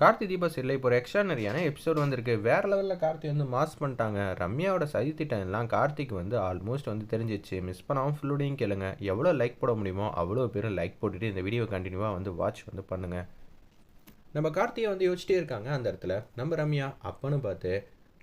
கார்த்தி தீபா இல்லை இப்போ ஒரு எக்ஸ்ட்ரானரியான எபிசோட் வந்திருக்கு. வேற லெவலில் கார்த்தி வந்து மாஸ் பண்ணிட்டாங்க. ரம்யாவோட சதி திட்டம் எல்லாம் கார்த்திக் வந்து ஆல்மோஸ்ட் வந்து தெரிஞ்சிச்சு. மிஸ் பண்ணாமல் ஃபுல்லோடையும் கேளுங்க. எவ்வளோ லைக் போட முடியுமோ அவ்வளோ பேரும் லைக் போட்டுட்டு இந்த வீடியோ கண்டினியூவாக வந்து வாட்ச் வந்து பண்ணுங்கள் நம்ம கார்த்தியை வந்து யோசிச்சிட்டே இருக்காங்க அந்த இடத்துல. நம்ம ரம்யா அப்பன்னு பார்த்து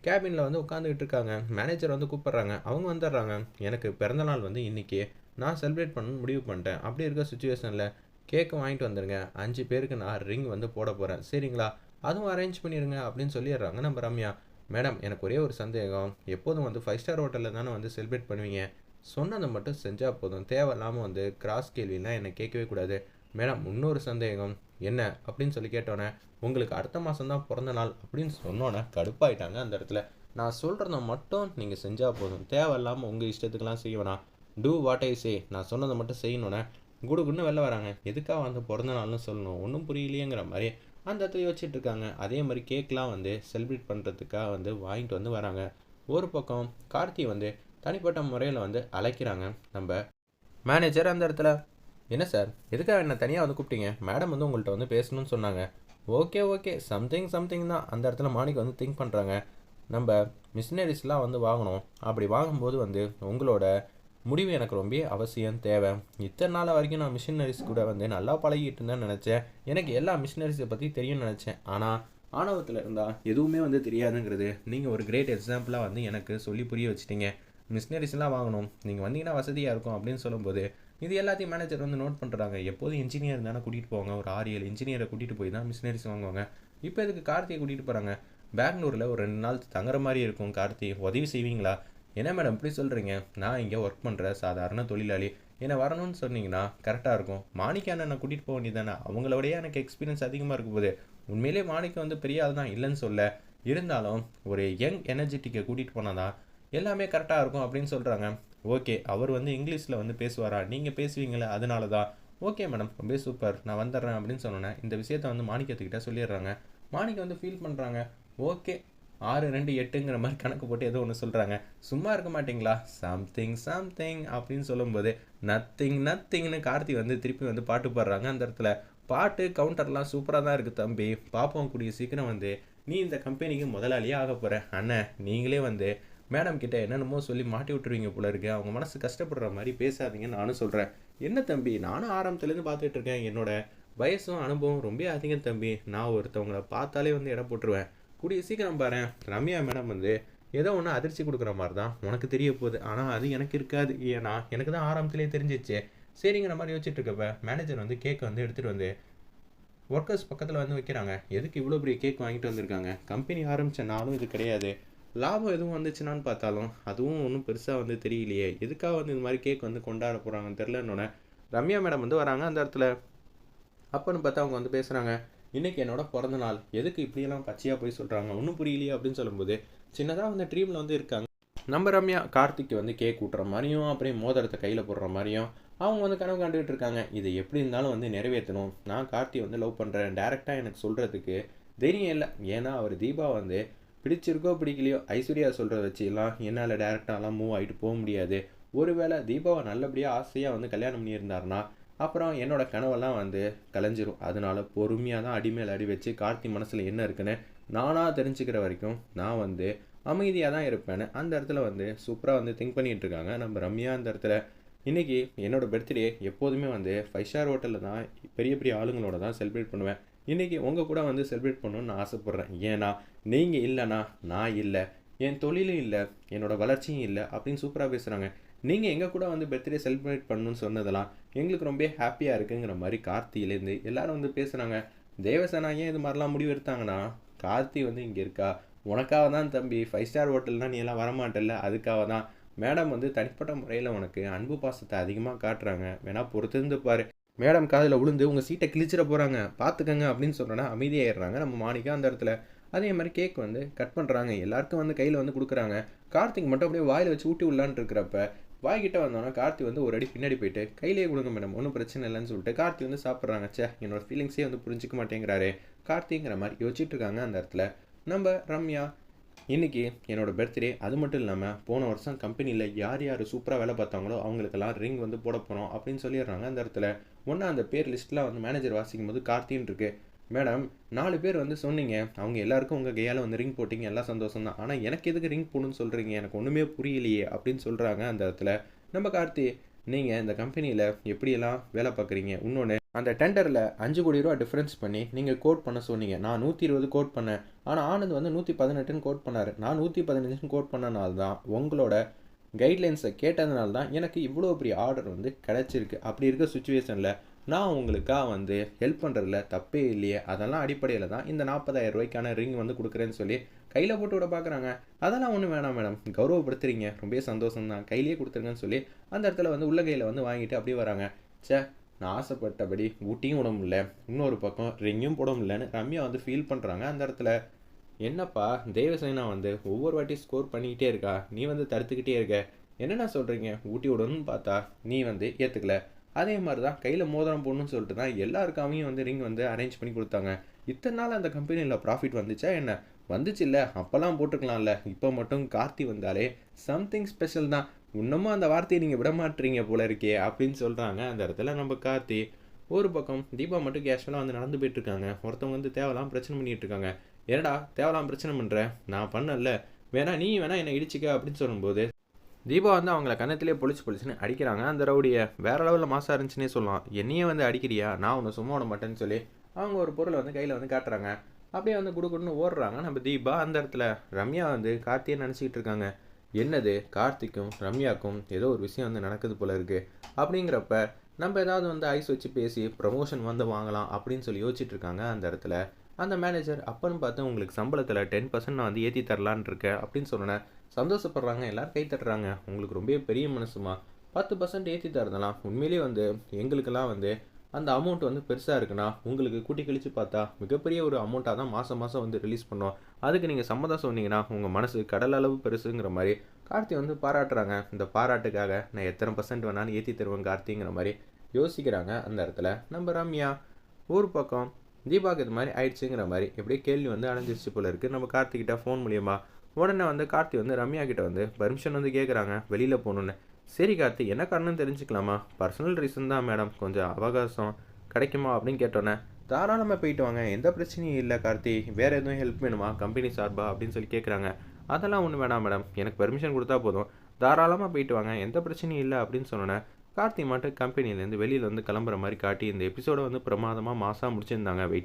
கேபினில் வந்து உட்காந்துக்கிட்டு இருக்காங்க. மேனேஜர் வந்து கூப்பிட்றாங்க. அவங்க வந்துடுறாங்க. எனக்கு பிறந்தநாள் வந்து இன்றைக்கி நான் செலிப்ரேட் பண்ணணும்னு முடிவு பண்ணிட்டேன். அப்படி இருக்க சுச்சுவேஷனில் கேக்கு வாங்கிட்டு வந்துடுங்க அஞ்சு பேருக்கு நான் ரிங் வந்து போட போகிறேன் சரிங்களா? அதுவும் அரேஞ்ச் பண்ணிடுங்க அப்படின்னு சொல்லிடுறாங்க. நம்ம ரம்யா மேடம் எனக்கு ஒரே ஒரு சந்தேகம். எப்போதும் வந்து ஃபைவ் ஸ்டார் ஹோட்டலில் தானே வந்து செலிப்ரேட் பண்ணுவீங்க? சொன்னதை மட்டும் செஞ்சால் போதும். தேவையில்லாமல் வந்து கிராஸ் கேள்விலாம் என்னை கேட்கவே கூடாது. மேடம் இன்னொரு சந்தேகம். என்ன? அப்படின்னு சொல்லி கேட்டோன்னே உங்களுக்கு அடுத்த மாதம் தான் பிறந்த நாள். அப்படின்னு சொன்னோன்னே கடுப்பாயிட்டாங்க அந்த இடத்துல. நான் சொல்கிறத மட்டும் நீங்கள் செஞ்சால் போதும். தேவையில்லாமல் உங்கள் இஷ்டத்துக்கெல்லாம் செய்ய டூ வாட் ஐ சே நான் சொன்னதை மட்டும் செய்யணுன்னே குடுகுன்னு வெளில வராங்க. எதுக்காக வந்து பிறந்த நாள்னு சொல்லணும். ஒன்றும் புரியலையேங்கிற மாதிரி அந்த இடத்துல யோசிச்சுட்டு இருக்காங்க. அதே மாதிரி கேக்லாம் வந்து செலிப்ரேட் பண்ணுறதுக்காக வந்து வாங்கிட்டு வந்து வராங்க. ஒரு பக்கம் கார்த்தி வந்து தனிப்பட்ட முறையில் வந்து அழைக்கிறாங்க. நம்ம மேனேஜர் அந்த இடத்துல என்ன சார் எதுக்காக என்ன தனியாக வந்து கூப்பிட்டீங்க? மேடம் வந்து உங்கள்கிட்ட வந்து பேசணும்னு சொன்னாங்க. ஓகே ஓகே சம்திங் சம்திங் தான். அந்த இடத்துல மாணிக்கு வந்து திங்க் பண்ணுறாங்க நம்ம மிஷினரிஸ்லாம் வந்து வாங்கணும். அப்படி வாங்கும்போது வந்து உங்களோட முடிவு எனக்கு ரொம்ப அவசியம் தேவை. இத்தனை நாள் வரைக்கும் நான் மிஷினரிஸ் கூட வந்து நல்லா பழகிட்டு இருந்தேன்னு நினச்சேன். எனக்கு எல்லா மிஷினரிஸை பற்றி தெரியும்னு நினச்சேன். ஆனால் ஆணவத்தில் இருந்தால் எதுவுமே வந்து தெரியாதுங்கிறது நீங்கள் ஒரு கிரேட் எக்ஸாம்பிளாக வந்து எனக்கு சொல்லி புரிய வச்சுட்டீங்க. மிஷினரிஸ்லாம் வாங்கணும். நீங்கள் வந்தீங்கன்னா வசதியாக இருக்கும் அப்படின்னு சொல்லும்போது இது எல்லாத்தையும் மேனேஜர் வந்து நோட் பண்ணுறாங்க எப்போதும் இன்ஜினியர் தானே கூட்டிகிட்டு போவாங்க. ஒரு ஆறு ஏழு இன்ஜினியரை கூட்டிகிட்டு போய் தான் மிஷினரிஸ் வாங்குவாங்க. இப்போ இதுக்கு கார்த்தியை கூட்டிகிட்டு போகிறாங்க பெங்களூரில் ஒரு ரெண்டு நாள் தங்குற மாதிரி இருக்கும் கார்த்தி. உதவி செய்வீங்களா? என்ன மேடம் இப்படி சொல்கிறீங்க நான் இங்கே ஒர்க் பண்ணுற சாதாரண தொழிலாளி. என்னை வரணும்னு சொன்னீங்கன்னா கரெக்டாக இருக்கும். மாணிக்க அண்ணனை கூட்டிகிட்டு போக வேண்டியதானே அவங்களோடய எனக்கு எக்ஸ்பீரியன்ஸ் அதிகமாக இருக்கும் போது உண்மையிலே மாணிக்க வந்து பெரிய ஆள் தான் இல்லைன்னு சொல்ல. இருந்தாலும் ஒரு யங் எனர்ஜெட்டிக்கை கூட்டிகிட்டு போனால் தான் எல்லாமே கரெக்டாக இருக்கும் அப்படின்னு சொல்கிறாங்க ஓகே அவர் வந்து இங்கிலீஷில் வந்து பேசுவாரா? நீங்கள் பேசுவீங்களே அதனால தான். ஓகே மேடம் ரொம்ப சூப்பர் நான் வந்துடுறேன் அப்படின்னு சொன்னோன்னே இந்த விஷயத்த வந்து மாணிக்கத்துக்கிட்ட சொல்லிடுறாங்க. மாணிக்க வந்து ஃபீல் பண்ணுறாங்க ஓகே ஆறு ரெண்டு எட்டுங்கிற மாதிரி கணக்கு போட்டு ஏதோ ஒன்று சொல்கிறாங்க சும்மா இருக்க மாட்டிங்களா? சம்திங் சம்திங் அப்படின்னு சொல்லும்போது நத்திங் நத்திங்னு கார்த்தி வந்து திருப்பி வந்து பாட்டு பாடுறாங்க அந்த இடத்துல. பாட்டு கவுண்டர்லாம் சூப்பராக தான் இருக்குது தம்பி. பார்ப்போம் கூடிய சீக்கிரம் வந்து நீ இந்த கம்பெனிக்கு முதலாளியே ஆக போகிற அண்ணன் நீங்களே வந்து மேடம் கிட்ட என்னென்னமோ சொல்லி மாட்டி விட்டுருவீங்க போல இருக்கு. அவங்க மனசு கஷ்டப்படுற மாதிரி பேசாதீங்கன்னு நானும் சொல்கிறேன் என்ன தம்பி? நானும் ஆரம்பத்துலேருந்து பார்த்துட்டு இருக்கேன். என்னோட வயசும் அனுபவம் ரொம்ப அதிகம் தம்பி. நான் ஒருத்தவங்கள பார்த்தாலே வந்து இடம் போட்டுருவேன். கூடிய சீக்கிரம் பாரு. ரம்யா மேடம் வந்து ஏதோ ஒன்று அதிர்ச்சி கொடுக்குற மாதிரி தான் உனக்கு தெரிய போகுது. ஆனால் அது எனக்கு இருக்காது. ஏன்னா எனக்கு தான் ஆரம்பத்திலே தெரிஞ்சிச்சு. சரிங்கிற மாதிரி யோசிச்சுட்டு இருக்கப்ப மேனேஜர் வந்து கேக்கை வந்து எடுத்துகிட்டு வந்து ஒர்க்கர்ஸ் பக்கத்தில் வந்து வைக்கிறாங்க. எதுக்கு இவ்வளோ பெரிய கேக் வாங்கிட்டு வந்திருக்காங்க? கம்பெனி ஆரம்பித்த நாளும் இது கிடையாது. லாபம் எதுவும் வந்துச்சுனான்னு பார்த்தாலும் அதுவும் ஒன்றும் பெருசாக வந்து தெரியலையே. எதுக்காக வந்து இந்த மாதிரி கேக் வந்து கொண்டாட போகிறாங்கன்னு தெரிலன்னொன்னே ரம்யா மேடம் வந்து வராங்க அந்த இடத்துல. அப்போன்னு பார்த்தா அவங்க வந்து பேசுகிறாங்க இன்றைக்கி என்னோட பிறந்த நாள். எதுக்கு இப்படியெல்லாம் பச்சையாக போய் சொல்கிறாங்க ஒன்றும் புரியலையே அப்படின்னு சொல்லும்போது சின்னதாக வந்து ட்ரீமில் வந்து இருக்காங்க. நம்ம ரம்யா கார்த்திக்கு வந்து கேக் ஊட்டுற மாதிரியும் அப்படியே மோதிரத்தை கையில் போடுற மாதிரியும் அவங்க வந்து கனவு கண்டுகிட்டு இருக்காங்க. இது எப்படி இருந்தாலும் வந்து நிறைவேற்றணும். நான் கார்த்தி வந்து லவ் பண்ணுறேன் டேரெக்டாக எனக்கு சொல்கிறதுக்கு தைரியம் இல்லை. ஏன்னா அவர் தீபா வந்து பிடிச்சிருக்கோ பிடிக்கலையோ ஐஸ்வர்யா சொல்கிறத வச்சுலாம் என்னால் டேரெக்டாலாம் மூவ் ஆகிட்டு போக முடியாது. ஒருவேளை தீபாவை நல்லபடியாக ஆசையாக வந்து கல்யாணம் பண்ணியிருந்தாருன்னா அப்புறம் என்னோட கனவெல்லாம் வந்து கலைஞ்சிரும். அதனால பொறுமையாக தான் அடிமேல் அடி வச்சு கார்த்தி மனசில் என்ன இருக்குன்னு நானாக தெரிஞ்சுக்கிற வரைக்கும் நான் வந்து அமைதியாக தான் இருப்பேன் அந்த இடத்துல வந்து சூப்பராக வந்து திங்க் பண்ணிகிட்டு இருக்காங்க. நம்ம ரம்யா அந்த இடத்துல. இன்றைக்கி என்னோடய பர்த்டே எப்போதுமே வந்து ஃபைவ் ஸ்டார் ஹோட்டலில் தான் பெரிய பெரிய ஆளுங்களோட தான் செலிப்ரேட் பண்ணுவேன். இன்றைக்கி உங்கள் கூட வந்து செலிப்ரேட் பண்ணணும்னு நான் ஆசைப்பட்றேன். ஏன்னா நீங்கள் இல்லைனா நான் இல்லை. என் தொழிலும் இல்லை என்னோடய வளர்ச்சியும் இல்லை அப்படின்னு சூப்பராக பேசுகிறாங்க நீங்கள் எங்கள் கூட வந்து பர்த்டே செலிப்ரேட் பண்ணணும்னு சொன்னதெல்லாம் எங்களுக்கு ரொம்ப ஹாப்பியாக இருக்குங்கிற மாதிரி கார்த்தியிலேருந்து எல்லாரும் வந்து பேசுகிறாங்க தேவசேனா ஏன் இது மாதிரிலாம் முடிவு எடுத்தாங்கன்னா கார்த்தி வந்து இங்கே இருக்கா? உனக்காக தான் தம்பி ஃபைவ் ஸ்டார் ஹோட்டல்னால் நீ எல்லாம் வரமாட்டல அதுக்காக தான். மேடம் வந்து தனிப்பட்ட முறையில் உனக்கு அன்பு பாசத்தை அதிகமாக காட்டுறாங்க. வேணா பொறுத்திருந்து பார். மேடம் காதில் விழுந்து உங்கள் சீட்டை கிழிச்சிட போகிறாங்க பார்த்துக்கங்க அப்படின்னு சொன்னோன்னா அமைதியாயிடுறாங்க. நம்ம மாணிக்கா அந்த இடத்துல. அதே மாதிரி கேக் வந்து கட் பண்ணுறாங்க எல்லாருக்கும் வந்து கையில் வந்து கொடுக்குறாங்க. கார்த்திக் மட்டும் அப்படியே வாயில் வச்சு ஊட்டி விடலான்னு இருக்கிறப்ப வாய்கிட்ட வந்தோன்னா கார்த்தி வந்து ஒரு அடி பின்னாடி போயிட்டு கையிலே கொடுங்க மேடம் ஒன்றும் பிரச்சனை இல்லைன்னு சொல்லிட்டு கார்த்தி வந்து சாப்பிட்றாங்க. சே என்னோட ஃபீலிங்ஸே வந்து புரிஞ்சிக்க மாட்டேங்கிறாரு. கார்த்திங்கிற மாதிரி யோசிச்சுட்டு இருக்காங்க அந்த இடத்துல. நம்ம ரம்யா இன்றைக்கி என்னோடய பர்த்டே அது மட்டும் இல்லாமல் போன வருஷம் கம்பெனியில் யார் யார் சூப்பராக வேலை பார்த்தாங்களோ அவங்களுக்கெல்லாம் ரிங் வந்து போட போகிறோம் அப்படின்னு சொல்லிடுறாங்க அந்த இடத்துல. ஒன்றா அந்த பேர் லிஸ்ட்டில் வந்து மேனேஜர் வாசிக்கும் போது கார்த்தின்னு இருக்குது மேடம் நாலு பேர் வந்து சொன்னீங்க. அவங்க எல்லாருக்கும் உங்கள் கையால் வந்து ரிங் போட்டிங்க. எல்லாம் சந்தோஷம் தான். ஆனால் எனக்கு எதுக்கு ரிங் போடணும்னு சொல்கிறீங்க எனக்கு ஒன்றுமே புரியலையே அப்படின்னு சொல்கிறாங்க அந்த இடத்துல. நம்ம கார்த்தி நீங்கள் இந்த கம்பெனியில் எப்படியெல்லாம் வேலை பார்க்குறீங்க? இன்னொன்று அந்த டெண்டரில் அஞ்சு கோடி ரூபா டிஃப்ரென்ஸ் பண்ணி நீங்கள் கோட் பண்ண சொன்னீங்க. நான் நூற்றி இருபது கோட் பண்ணேன். ஆனால் ஆனந்த் வந்து நூற்றி பதினெட்டுன்னு கோட் பண்ணார். நான் நூற்றி பதினஞ்சுன்னு கோட் பண்ணனால தான் உங்களோட கைட்லைன்ஸை கேட்டதுனால தான் எனக்கு இவ்வளோ பெரிய ஆர்டர் வந்து கிடச்சிருக்கு. அப்படி இருக்க சுச்சுவேஷனில் நான் உங்களுக்காக வந்து ஹெல்ப் பண்ணுறதுல தப்பே இல்லையே. அதெல்லாம் அடிப்படையில் தான் இந்த நாற்பதாயிரம் ரூபாய்க்கான ரிங் வந்து கொடுக்குறேன்னு சொல்லி கையில் போட்டு விட பார்க்குறாங்க. அதெல்லாம் ஒன்றும் வேணாம் மேடம் கௌரவப்படுத்துறீங்க. ரொம்ப சந்தோஷம் தான் கையிலேயே கொடுத்துருங்கன்னு சொல்லி அந்த இடத்துல வந்து உள்ள கையில் வந்து வாங்கிட்டு அப்படியே வராங்க. ச்சே நான் ஆசைப்பட்டபடி ஊட்டியும் விட முடியல. இன்னொரு பக்கம் ரிங்கும் போட முடியலன்னு ரம்யா வந்து ஃபீல் பண்ணுறாங்க அந்த இடத்துல. என்னப்பா தேவசேனா வந்து ஒவ்வொரு வாட்டி ஸ்கோர் பண்ணிக்கிட்டே இருக்கா? நீ வந்து தடுத்துக்கிட்டே இருக்க. என்னென்ன சொல்கிறீங்க ஊட்டி விடணும்னு பார்த்தா நீ வந்து ஏற்றுக்கல அதே மாதிரி தான் கையில் மோதிரம் போடணும்னு சொல்லிட்டு தான் எல்லாருக்காமையும் வந்து ரிங் வந்து அரேஞ்ச் பண்ணி கொடுத்தாங்க. இத்தனை நாள் அந்த கம்பெனியில் ப்ராஃபிட் வந்துச்சா என்ன? வந்துச்சு இல்லை அப்போல்லாம் போட்டுக்கலாம்ல. இப்போ மட்டும் கார்த்தி வந்தாலே சம்திங் ஸ்பெஷல் தான். இன்னமும் அந்த வார்த்தையை நீங்கள் விட மாட்டீங்க போல இருக்கே அப்படின்னு சொல்கிறாங்க அந்த இடத்துல நம்ம கார்த்தி ஒரு பக்கம் தீபா மட்டும் கேஷுவலாக வந்து நடந்து போயிட்டுருக்காங்க ஒருத்தவங்க வந்து தேவலாம் பிரச்சனை பண்ணிகிட்டு இருக்காங்க. என்னடா தேவலாம் பிரச்சனை பண்ணுற நான் பண்ணல. வேணா நீ வேணா என்னை இடிச்சிக்க அப்படின்னு சொல்லும்போது தீபா வந்து அவங்கள கன்னத்திலே பொழிச்சு பொழிச்சுன்னு அடிக்கிறாங்க. அந்த ரவுடியை வேற லெவலில் மாசா இருந்துச்சுன்னே சொல்லலாம். என்னையே வந்து அடிக்கிறியா? நான் உன்னை சும்மா விட மாட்டேன்னு சொல்லி அவங்க ஒரு பொருளை வந்து கையில் வந்து காட்டுறாங்க. அப்படியே வந்து குடுக்குன்னு ஓடுறாங்க. நம்ம தீபா அந்த இடத்துல ரம்யா வந்து கார்த்தியை நினச்சிக்கிட்டு இருக்காங்க. என்னது? கார்த்திக்கும் ரம்யாக்கும் ஏதோ ஒரு விஷயம் வந்து நடக்குது போல இருக்குது அப்படிங்கிறப்ப நம்ம ஏதாவது வந்து ஐஸ் வச்சு பேசி ப்ரமோஷன் வந்து வாங்கலாம் அப்படின்னு சொல்லி யோசிச்சுட்டு இருக்காங்க அந்த இடத்துல. அந்த மேனேஜர் அப்பன்னு பார்த்து உங்களுக்கு சம்பளத்தில் டென் பர்சன்ட் நான் வந்து ஏற்றி தரலான்னு இருக்கேன் அப்படின்னு சொன்னேன் சந்தோஷப்படுறாங்க எல்லோரும் கை தட்டுறாங்க. உங்களுக்கு ரொம்ப பெரிய மனசுமா? பத்து பர்சன்ட் ஏற்றி தரதெல்லாம் உண்மையிலேயே வந்து எங்களுக்கெல்லாம் வந்து அந்த அமௌண்ட் வந்து பெருசாக இருக்குன்னா உங்களுக்கு கூட்டி கழிச்சு பார்த்தா மிகப்பெரிய ஒரு அமௌண்ட்டாக தான் மாதம் மாதம் வந்து ரிலீஸ் பண்ணோம். அதுக்கு நீங்கள் சம்மதம் சொன்னீங்கன்னா உங்கள் மனசு கடல் அளவு பெருசுங்கிற மாதிரி கார்த்தி வந்து பாராட்டுறாங்க. இந்த பாராட்டுக்காக நான் எத்தனை பர்சன்ட் வேணாலும் ஏற்றி தருவேன் கார்த்திங்கிற மாதிரி யோசிக்கிறாங்க அந்த இடத்துல. நம்ம ரம்யா ஒரு பக்கம் தீபாவுக்கு இது மாதிரி ஆயிடுச்சுங்கிற மாதிரி எப்படியே கேள்வி வந்து அடைஞ்சிருச்சு போல இருக்குது நம்ம கார்த்திகிட்ட ஃபோன் மூலியமாக உடனே வந்து கார்த்தி வந்து ரம்யா கிட்ட வந்து பர்மிஷன் வந்து கேட்குறாங்க வெளியில் போகணுன்னு சரி கார்த்தி என்ன காரணம் தெரிஞ்சுக்கலாமா? பர்சனல் ரீசன் தான் மேடம் கொஞ்சம் அவகாசம் கிடைக்குமா? அப்படின்னு கேட்டோன்னே தாராளமாக போயிட்டு வாங்க. எந்த பிரச்சனையும் இல்லை கார்த்தி. வேறு எதுவும் ஹெல்ப் வேணுமா? கம்பெனி சார்பா? அப்படின்னு சொல்லி கேட்குறாங்க அதெல்லாம் ஒன்றும் வேணாம் மேடம் எனக்கு பெர்மிஷன் கொடுத்தா போதும். தாராளமாக போயிட்டு வாங்க. எந்த பிரச்சனையும் இல்லை அப்படின்னு சொன்னோன்னே கார்த்தி மட்டும் கம்பெனிலேருந்து வெளியில் வந்து கிளம்புற மாதிரி காட்டி இந்த எபிசோடை வந்து பிரமாதமாக மாசாக முடிச்சிருந்தாங்க. வெயிட்